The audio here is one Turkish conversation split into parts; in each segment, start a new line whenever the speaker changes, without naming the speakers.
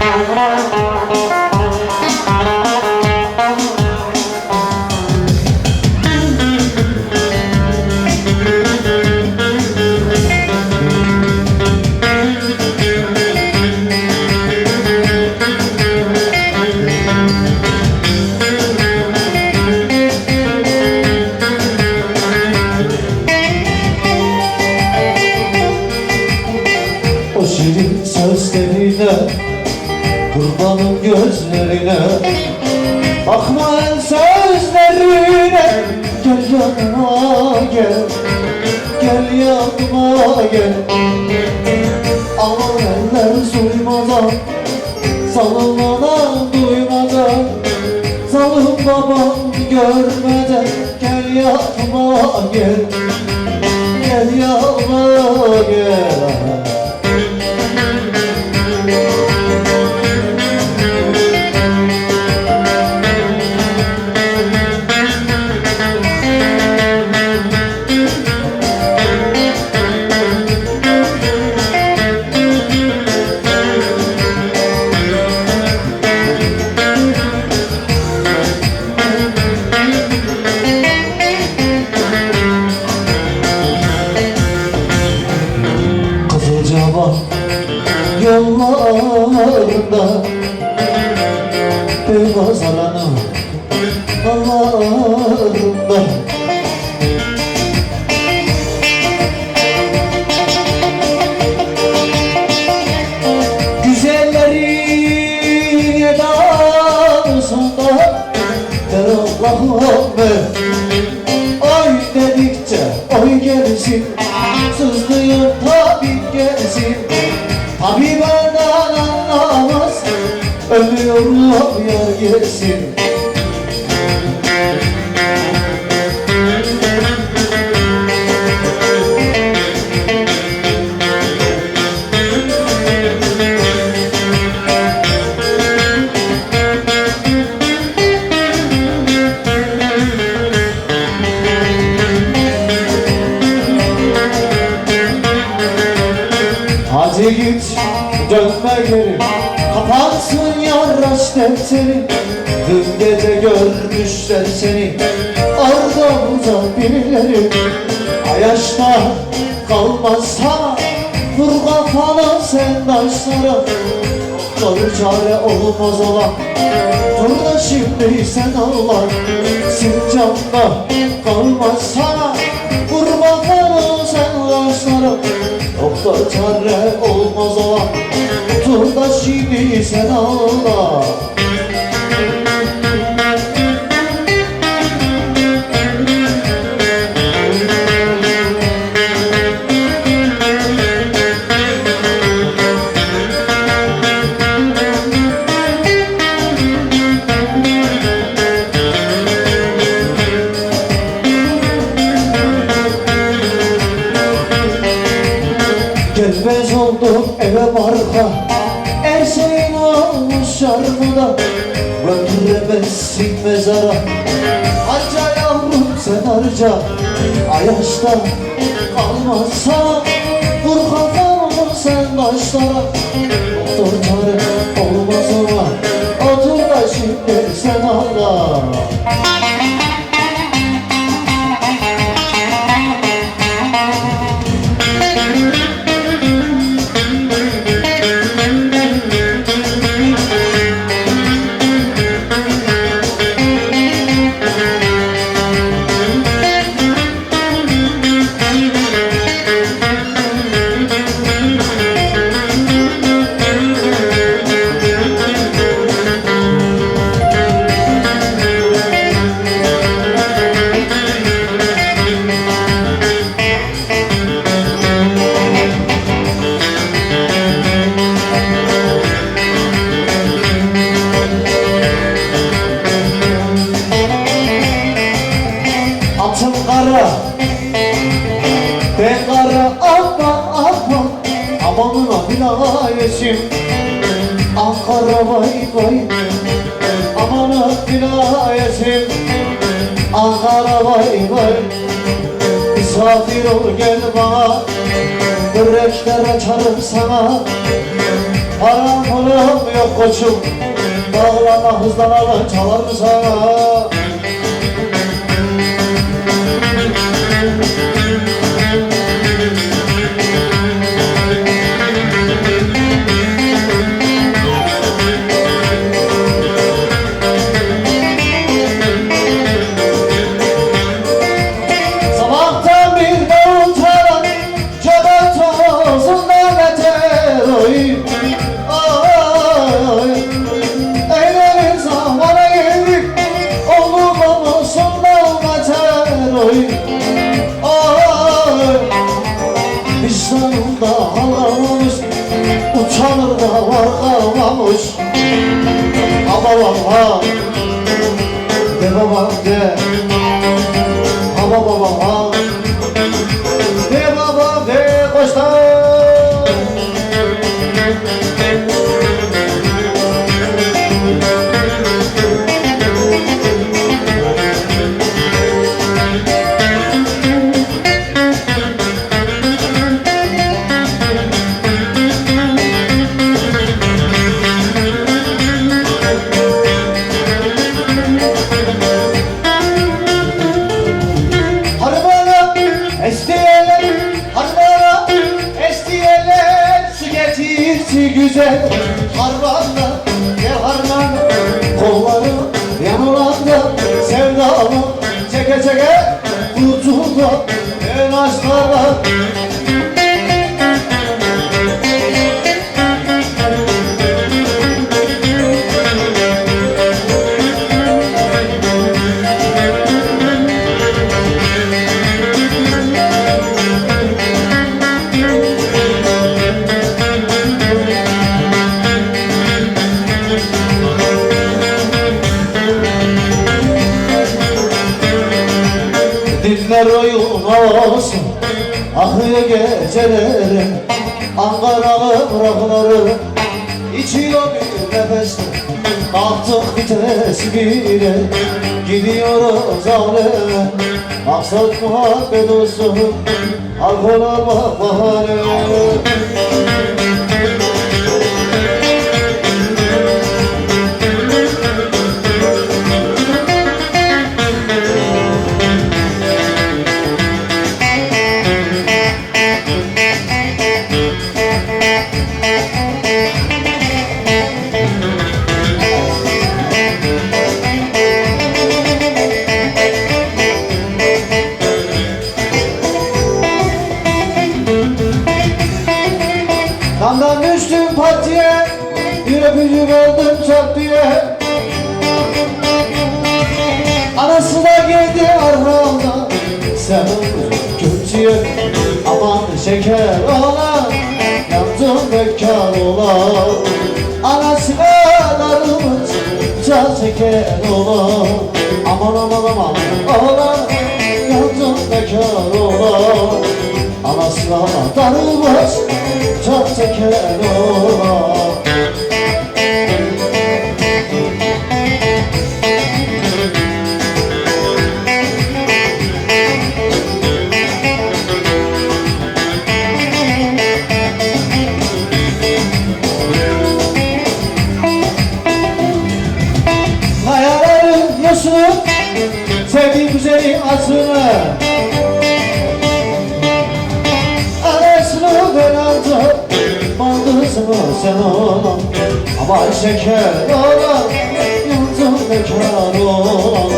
Thank you. Yanıma gel. Gel yanıma gel. Aman eller duymadan Salınmadan duymadan. Salın babam görmeden Gel yanıma gel. Gel yanıma gel edasında Der Allah'ım Oy dedikçe oy gelsin Sızlıyor tabi gelsin. Tabi benden anlamaz Ölüyorum ya gelsin Hadi git dönme geri. Kapansın yarraş defteri Dün gece görmüşler seni. Orada burada birileri. Ayaşta kalmaz sana Vur kafanı sen taşlara Doğru çare olmaz olan Dur da şimdi sen ağlar Sincapta kalmaz sana Vur kafanı sen taşlara Doktor çare olmaz olan Otur da şimdi sen ağla Götüremezsin mezara. Harca yavrum sen harca. Ayaşta kalmazsa Vur kafamı sen taşlara Doktor çare olmaz ama Otur da şimdi sen ağla Ankara vay vay. Amanı vilayetim. Ankara vay vay. Misafir ol gel bana. Börekler açarım sana. Param pulum yok koçum. Bağlama hızlanalım çalar mı sana de Dinler oyun olsun Akıyor gecelerim Ankara'lı bırakları İçiyor bir nefeste Kalktık vites bire Gidiyoruz aleme Maksat muhabbet olsun Alkol almak bahane Can şeker olan Aman aman aman. Olan Yandım bekar olan Anasına darılmış Can şeker olan Sevdiğim güzelin asını Anasını ben aldım. Baldızımı sen olan Ama şeker olan Yandım bekar olan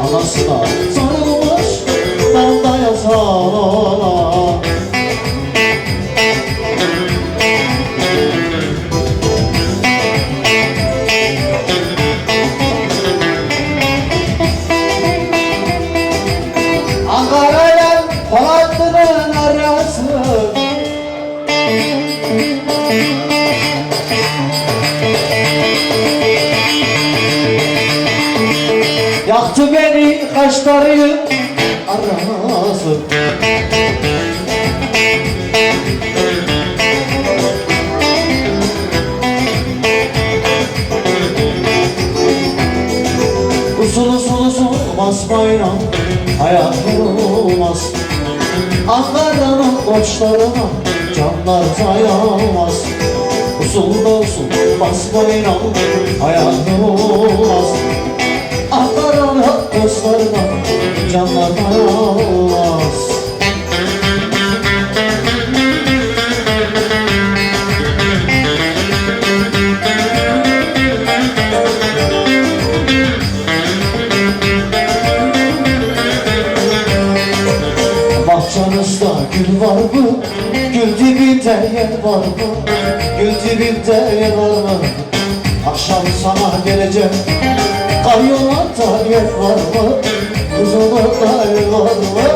Anasına Yaktı beni kaşlarıyım arası Usul usul usul basmayla hayat olmaz. Ankara'nın koçlarına canlar sayamaz. Solda olsun basmayın al hayatım olmaz Dostlarına canlarına olmaz Bahçenizde gül var mı? Gül dibinde yer var mı? Gül dibinde yer var mı? Akşam sana geleceğim Kar yollarda yer var mı? Kuzulunda yer var mı?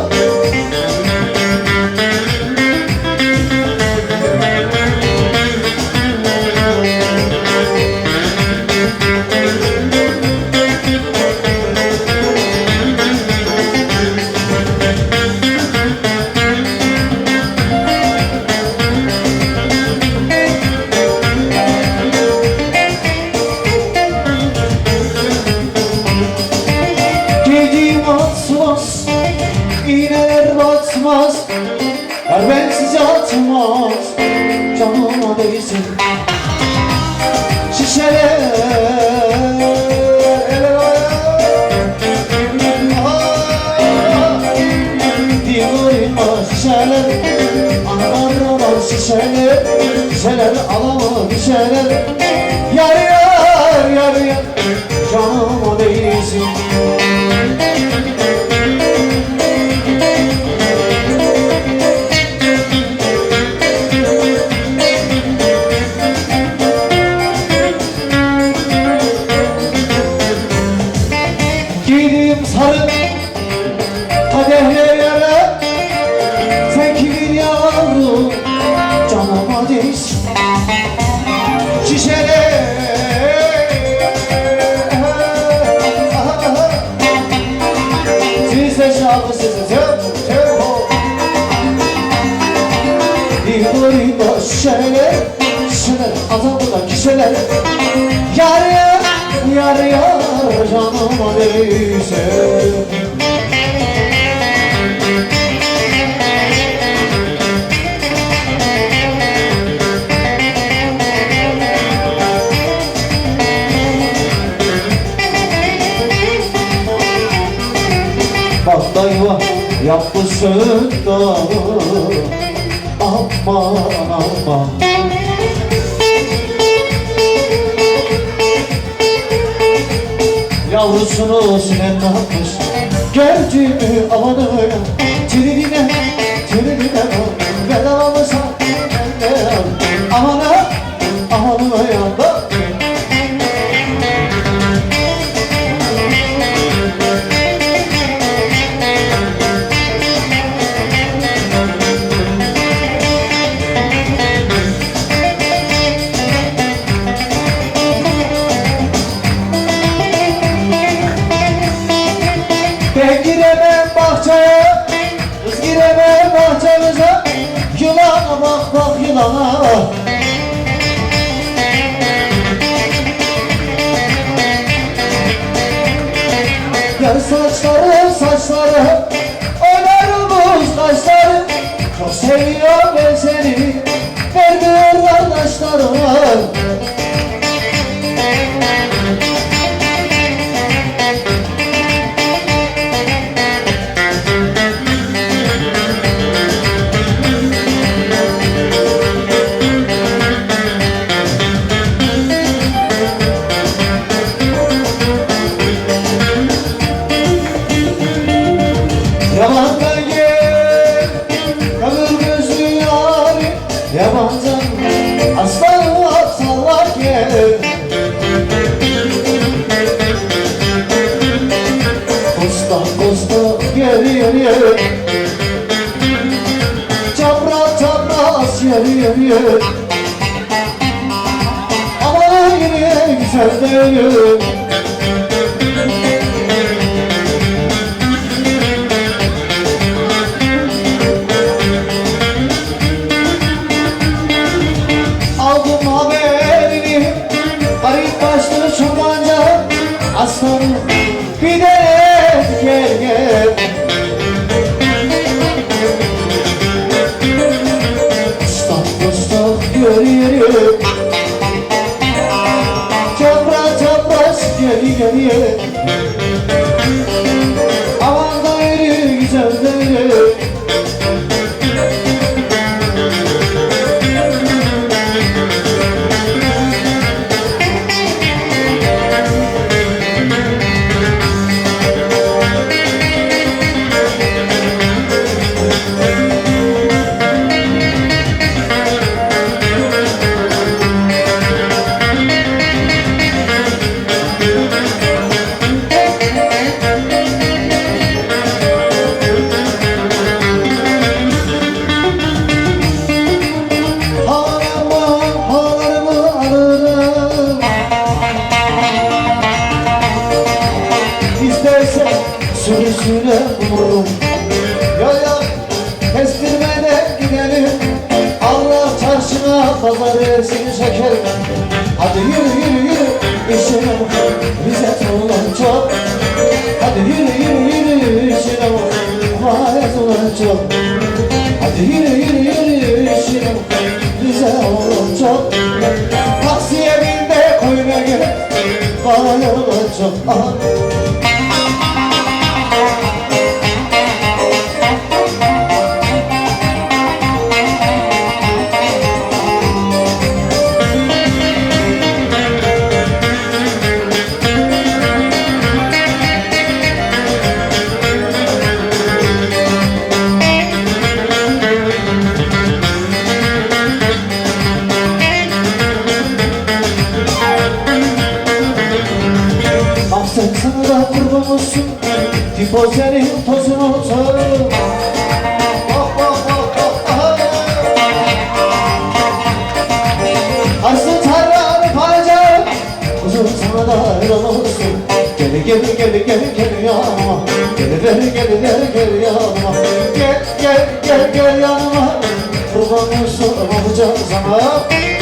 Michelet. Yar yar canıma Bak dayva yapmışsın dağı Aman aman Yavrusunu silen atmış Gördüğümü amanı aslanı atsallar gel Posta posta geliyor yer Çapraz çapraz Aslanım bir de Hadi yürü yürü yürü. İşine bak Bize olan çok. Hadi yürü yürü yürü. İşine bak Valet olan çok. Hadi yürü yürü yürü. İşine bak Bize olan çok. Taksiye bin de koyuna gel Valet olan çok. Kurban olsun olacağım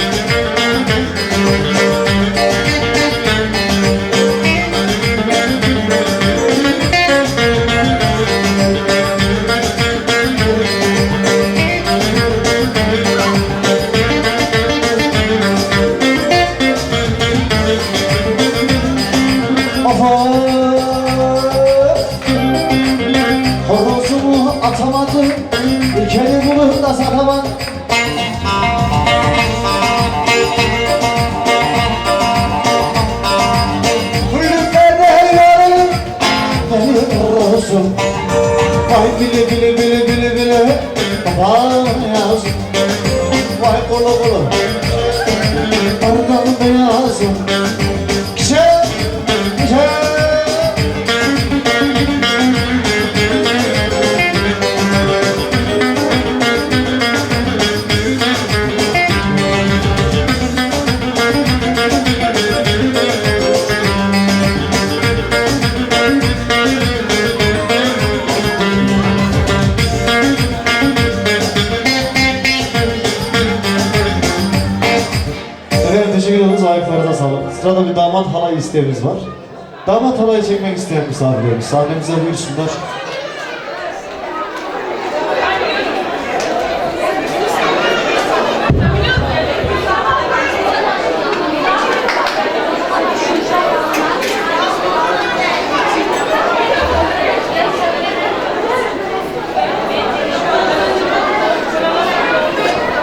Sırada bir damat halay isteğimiz var. Damat halayı çekmek isteyen misafirlerimiz sahnemize buyursunlar.